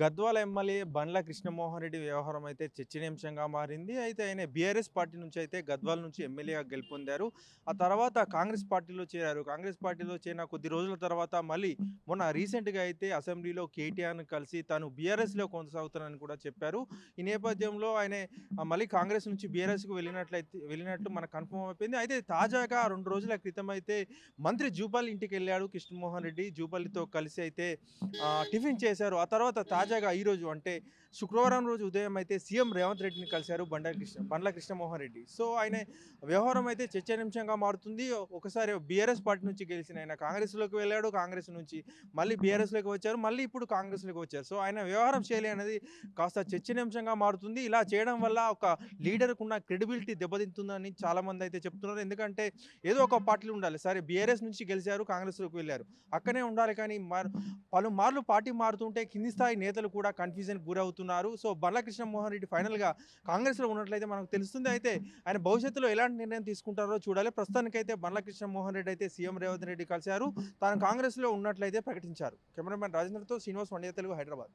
Gadwal MLA Bandla Krishnamohan Reddy వ్యవహారం అయితే చర్చనీయాంశంగా మారింది. అయితే ఆయన బీఆర్ఎస్ పార్టీ నుంచి అయితే గద్వాల నుంచి ఎమ్మెల్యేగా గెలుపొందారు. ఆ తర్వాత కాంగ్రెస్ పార్టీలో చేరారు. కాంగ్రెస్ పార్టీలో చేరిన కొద్ది రోజుల తర్వాత మళ్ళీ మొన్న రీసెంట్గా అయితే అసెంబ్లీలో కేటీఆర్ను కలిసి తాను బీఆర్ఎస్లో కొనసాగుతానని కూడా చెప్పారు. ఈ నేపథ్యంలో ఆయన మళ్ళీ కాంగ్రెస్ నుంచి బీఆర్ఎస్కు వెళ్ళినట్లయితే వెళ్ళినట్టు మనకు కన్ఫర్మ్ అయిపోయింది. అయితే తాజాగా రెండు రోజుల క్రితం అయితే మంత్రి జూపల్లి ఇంటికి వెళ్ళాడు కృష్ణమోహన్ రెడ్డి. జూపల్లితో కలిసి అయితే టిఫిన్ చేశారు. ఆ తర్వాత తాజాగా ఈరోజు అంటే శుక్రవారం రోజు ఉదయం అయితే సీఎం రేవంత్ రెడ్డిని కలిశారు బండ కృష్ణ బండ్ల కృష్ణమోహన్ రెడ్డి సో ఆయన వ్యవహారం అయితే చర్చనీయాంశంగా మారుతుంది. ఒకసారి బీఆర్ఎస్ పార్టీ నుంచి గెలిచిన ఆయన కాంగ్రెస్లోకి వెళ్ళాడు కాంగ్రెస్ నుంచి మళ్ళీ బీఆర్ఎస్లోకి వచ్చారు మళ్ళీ ఇప్పుడు కాంగ్రెస్లోకి వచ్చారు. సో ఆయన వ్యవహారం శైలి అనేది కాస్త చర్చనీయాంశంగా మారుతుంది. ఇలా చేయడం వల్ల ఒక లీడర్కు ఉన్న క్రెడిబిలిటీ దెబ్బతింటుందని చాలామంది అయితే చెప్తున్నారు. ఎందుకంటే ఏదో ఒక పార్టీలు ఉండాలి. సరే బీఆర్ఎస్ నుంచి గెలిచారు కాంగ్రెస్లోకి వెళ్ళారు. అక్కనే ఉండాలి కానీ మార్ పలుమార్లు పార్టీ మారుతుంటే కింది స్థాయి నేత నేతలు కూడా కన్ఫ్యూజన్ గురవుతున్నారు. సో బాలకృష్ణ కృష్ణమోహన్ రెడ్డి ఫైనల్గా కాంగ్రెస్లో ఉన్నట్లయితే మనకు తెలుస్తుంది అయితే ఆయన భవిష్యత్తులో ఎలాంటి నిర్ణయం తీసుకుంటారో చూడాలి. ప్రస్తుతానికైతే బాలకృష్ణ మోహన్ రెడ్డి అయితే సీఎం రేవంత్ రెడ్డి కలిశారు. తాను కాంగ్రెస్లో ఉన్నట్లయితే ప్రకటించారు. కెమెరామెన్ రాజేంద్రతో శ్రీనివాస్ వండియ తెలుగు హైదరాబాద్.